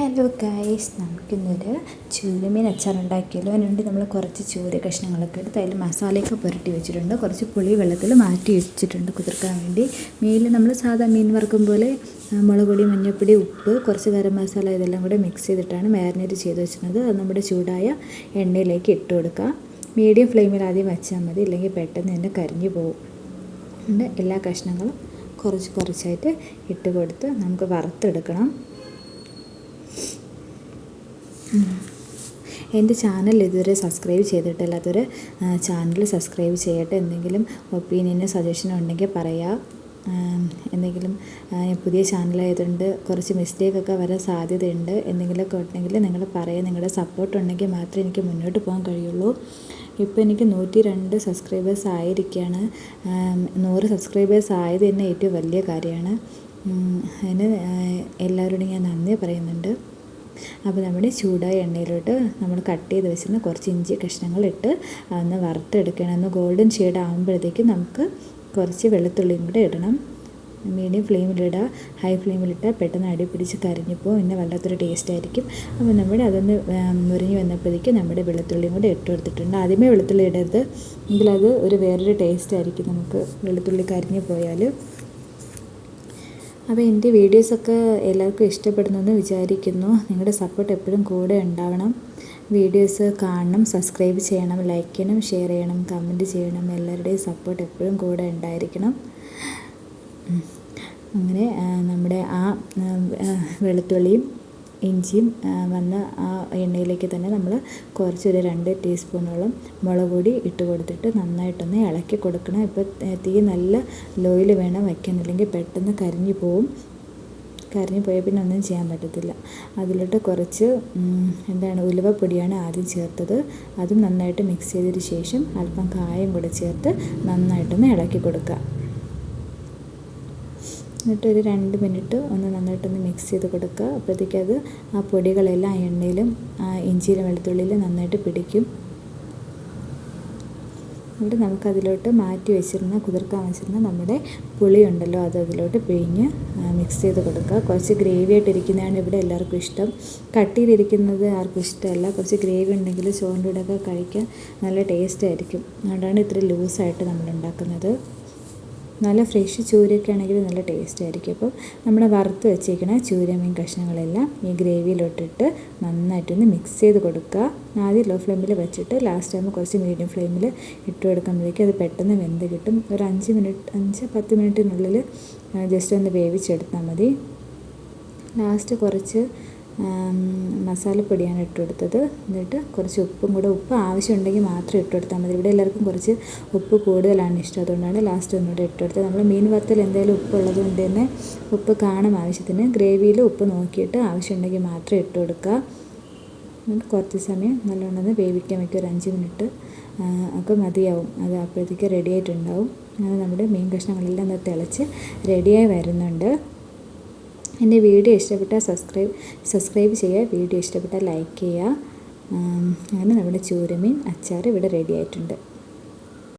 Hello guys നമുക്കിന്നൊരു ചൂരമീൻ അച്ചാർ ഉണ്ടാക്കിയല്ലോ അതിനുവേണ്ടി നമ്മൾ കുറച്ച് ചൂര കഷ്ണങ്ങളൊക്കെ എടുത്ത് അതിൽ മസാലയൊക്കെ പുരട്ടി വെച്ചിട്ടുണ്ട്. കുറച്ച് പുളി വെള്ളത്തിൽ മാറ്റി വെച്ചിട്ടുണ്ട് കുതിർക്കാൻ വേണ്ടി. മീനിൽ നമ്മൾ സാധാ മീൻ വറുക്കും പോലെ മുളക് പൊടി മഞ്ഞൾപ്പൊടി ഉപ്പ് കുറച്ച് ഗരം മസാല ഇതെല്ലാം കൂടെ മിക്സ് ചെയ്തിട്ടാണ് മാരിനേറ്റ് ചെയ്ത് വെച്ചിരുന്നത്. അത് നമ്മുടെ ചൂടായ എണ്ണയിലേക്ക് ഇട്ട് കൊടുക്കുക. മീഡിയം ഫ്ലെയിമിൽ ആദ്യം വെച്ചാൽ മതി. ഇല്ലെങ്കിൽ പെട്ടെന്ന് തന്നെ കരിഞ്ഞു പോകും. എല്ലാ കഷ്ണങ്ങളും കുറച്ച് കുറച്ചായിട്ട് ഇട്ട് കൊടുത്ത് നമുക്ക് വറുത്തെടുക്കണം. എന്റെ ചാനൽ ഇതുവരെ സബ്സ്ക്രൈബ് ചെയ്തിട്ടില്ലാത്തവർ ചാനൽ സബ്സ്ക്രൈബ് ചെയ്യട്ടെ. എന്തെങ്കിലും ഒപ്പീനിയനോ സജഷനോ ഉണ്ടെങ്കിൽ പറയാം. എന്തെങ്കിലും പുതിയ ചാനലായതുകൊണ്ട് കുറച്ച് മിസ്റ്റേക്കൊക്കെ വരാൻ സാധ്യതയുണ്ട്. എന്തെങ്കിലുമൊക്കെ ഉണ്ടെങ്കിൽ നിങ്ങൾ പറയാം. നിങ്ങളുടെ സപ്പോർട്ട് ഉണ്ടെങ്കിൽ മാത്രമേ എനിക്ക് മുന്നോട്ട് പോകാൻ കഴിയുള്ളൂ. ഇപ്പോൾ എനിക്ക് നൂറ്റി രണ്ട് സബ്സ്ക്രൈബേഴ്സ് ആയിരിക്കുകയാണ് നൂറ് സബ്സ്ക്രൈബേഴ്സ് ആയത് തന്നെ ഏറ്റവും വലിയ കാര്യമാണ്. അതിന് എല്ലാവരോടും ഞാൻ നന്ദി പറയുന്നുണ്ട്. അപ്പോൾ നമ്മുടെ ചൂടായ എണ്ണയിലോട്ട് നമ്മൾ കട്ട് ചെയ്ത് വെച്ചിരുന്ന കുറച്ച് ഇഞ്ചി കഷ്ണങ്ങൾ ഇട്ട് ഒന്ന് വറുത്തെടുക്കണം. ഒന്ന് ഗോൾഡൻ ഷെയ്ഡ് ആകുമ്പോഴത്തേക്കും നമുക്ക് കുറച്ച് വെളുത്തുള്ളിയും കൂടെ ഇടണം. മീഡിയം ഫ്ലെയിമിലിടുക ഹൈ ഫ്ലെയിമിലിട്ടാൽ പെട്ടെന്ന് അടി പിടിച്ച് കരിഞ്ഞപ്പോൾ പിന്നെ വല്ലാത്തൊരു ടേസ്റ്റ് ആയിരിക്കും. അപ്പോൾ നമ്മുടെ അതൊന്ന് മുരിഞ്ഞ് വന്നപ്പോഴേക്കും നമ്മുടെ വെളുത്തുള്ളിയും കൂടെ ഇട്ട് കൊടുത്തിട്ടുണ്ട്. ആദ്യമേ വെളുത്തുള്ളി ഇടരുത്. എങ്കിലത് ഒരു വേറൊരു ടേസ്റ്റ് ആയിരിക്കും നമുക്ക് വെളുത്തുള്ളി കരിഞ്ഞു പോയാൽ അപ്പോൾ എന്റെ വീഡിയോസൊക്കെ എല്ലാവർക്കും ഇഷ്ടപ്പെടുന്നെന്ന് വിചാരിക്കുന്നു. നിങ്ങളുടെ സപ്പോർട്ട് എപ്പോഴും കൂടെ ഉണ്ടാവണം. വീഡിയോസ് കാണണം സബ്സ്ക്രൈബ് ചെയ്യണം ലൈക്ക് ചെയ്യണം ഷെയർ ചെയ്യണം കമന്റ് ചെയ്യണം. എല്ലാവരുടെയും സപ്പോർട്ട് എപ്പോഴും കൂടെ ഉണ്ടായിരിക്കണം. അങ്ങനെ നമ്മുടെ ആ വെളുത്തുള്ളിയും ഇഞ്ചിയും വന്ന ആ എണ്ണയിലേക്ക് തന്നെ നമ്മൾ കുറച്ചൊരു രണ്ട് ടീസ്പൂണോളം മുളക് പൊടി ഇട്ട് കൊടുത്തിട്ട് നന്നായിട്ടൊന്ന് ഇളക്കി കൊടുക്കണം. ഇപ്പോൾ തീ നല്ല ലോയിൽ വേണം വയ്ക്കാൻ അല്ലെങ്കിൽ പെട്ടെന്ന് കരിഞ്ഞു പോവും. കരിഞ്ഞു പോയാൽ പിന്നെ ഒന്നും ചെയ്യാൻ പറ്റത്തില്ല. അതിലോട്ട് കുറച്ച് എന്താണ് ഉലുവപ്പൊടിയാണ് ആദ്യം ചേർത്തത്. അതും നന്നായിട്ട് മിക്സ് ചെയ്തതിന് ശേഷം അല്പം കായം കൂടെ ചേർത്ത് നന്നായിട്ടൊന്ന് ഇളക്കി കൊടുക്കുക. എന്നിട്ടൊരു രണ്ട് മിനിറ്റ് ഒന്ന് നന്നായിട്ടൊന്ന് മിക്സ് ചെയ്ത് കൊടുക്കുക. അപ്പോഴത്തേക്ക് അത് ആ പൊടികളെല്ലാം എണ്ണയിലും ആ ഇഞ്ചിയിലും വെളുത്തുള്ളിയിലും നന്നായിട്ട് പിടിക്കും. എന്നിട്ട് നമുക്കതിലോട്ട് മാറ്റി വെച്ചിരുന്ന കുതിർക്കാൻ വെച്ചിരുന്ന നമ്മുടെ പുളി ഉണ്ടല്ലോ അത് അതിലോട്ട് പിഴിഞ്ഞ് മിക്സ് ചെയ്ത് കൊടുക്കുക. കുറച്ച് ഗ്രേവി ആയിട്ട് ഇരിക്കുന്നതാണ് ഇവിടെ എല്ലാവർക്കും ഇഷ്ടം. കട്ടിയിലിരിക്കുന്നത് ആർക്കും ഇഷ്ടമല്ല. കുറച്ച് ഗ്രേവി ഉണ്ടെങ്കിൽ ചോറിന്റെ കൂടെയൊക്കെ കഴിക്കാൻ നല്ല ടേസ്റ്റ് ആയിരിക്കും. അതുകൊണ്ടാണ് ഇത്ര ലൂസായിട്ട് നമ്മൾ ഉണ്ടാക്കുന്നത്. നല്ല ഫ്രഷ് ചൂരയൊക്കെ ആണെങ്കിൽ നല്ല ടേസ്റ്റ് ആയിരിക്കും. അപ്പോൾ നമ്മൾ വറുത്ത് വെച്ചേക്കണ ചൂരമീൻ കഷ്ണങ്ങളെല്ലാം ഈ ഗ്രേവിയിലോട്ടിട്ട് നന്നായിട്ടൊന്ന് മിക്സ് ചെയ്ത് കൊടുക്കുക. ആദ്യം ലോ ഫ്ലെയിമിൽ വെച്ചിട്ട് ലാസ്റ്റ് ടൈം കുറച്ച് മീഡിയം ഫ്ലെയിമിൽ ഇട്ട് കൊടുക്കുമ്പോഴേക്കും അത് പെട്ടെന്ന് വെന്ത് കിട്ടും. ഒരു അഞ്ച് മിനിറ്റ് അഞ്ച് പത്ത് മിനിറ്റിനുള്ളിൽ ജസ്റ്റ് ഒന്ന് വേവിച്ചെടുത്താൽ മതി. ലാസ്റ്റ് കുറച്ച് മസാലപ്പൊടിയാണ് ഇട്ടുകൊടുത്തത്. എന്നിട്ട് കുറച്ച് ഉപ്പും കൂടെ ഉപ്പ് ആവശ്യമുണ്ടെങ്കിൽ മാത്രം ഇട്ടുകൊടുത്താൽ മതി. ഇവിടെ എല്ലാവർക്കും കുറച്ച് ഉപ്പ് കൂടുതലാണ് ഇഷ്ടം. അതുകൊണ്ടാണ് ലാസ്റ്റ് ഒന്നുകൂടെ ഇട്ടുകൊടുത്തത്. നമ്മൾ മീൻ വറുത്തൽ എന്തെങ്കിലും ഉപ്പുള്ളത് കൊണ്ട് തന്നെ ഉപ്പ് കാണും ആവശ്യത്തിന്. ഗ്രേവിയിൽ ഉപ്പ് നോക്കിയിട്ട് ആവശ്യമുണ്ടെങ്കിൽ മാത്രം ഇട്ട് കൊടുക്കുക എന്നിട്ട് കുറച്ച് സമയം നല്ലോണം വേവിക്കാൻ വയ്ക്കുക. ഒരു അഞ്ച് മിനിറ്റ്. ഒക്കെ മതിയാവും. അത് അപ്പോഴത്തേക്ക് റെഡി ആയിട്ടുണ്ടാവും. അങ്ങനെ നമ്മുടെ മീൻ കഷ്ണങ്ങളെല്ലാം തിളച്ച് റെഡിയായി വരുന്നുണ്ട്. എന്റെ വീഡിയോ ഇഷ്ടപ്പെട്ടാൽ സബ്സ്ക്രൈബ് സബ്സ്ക്രൈബ് ചെയ്യുക വീഡിയോ ഇഷ്ടപ്പെട്ടാൽ ലൈക്ക് ചെയ്യുക. അങ്ങനെ നമ്മുടെ ചൂരമീൻ അച്ചാർ ഇവിടെ റെഡി ആയിട്ടുണ്ട്.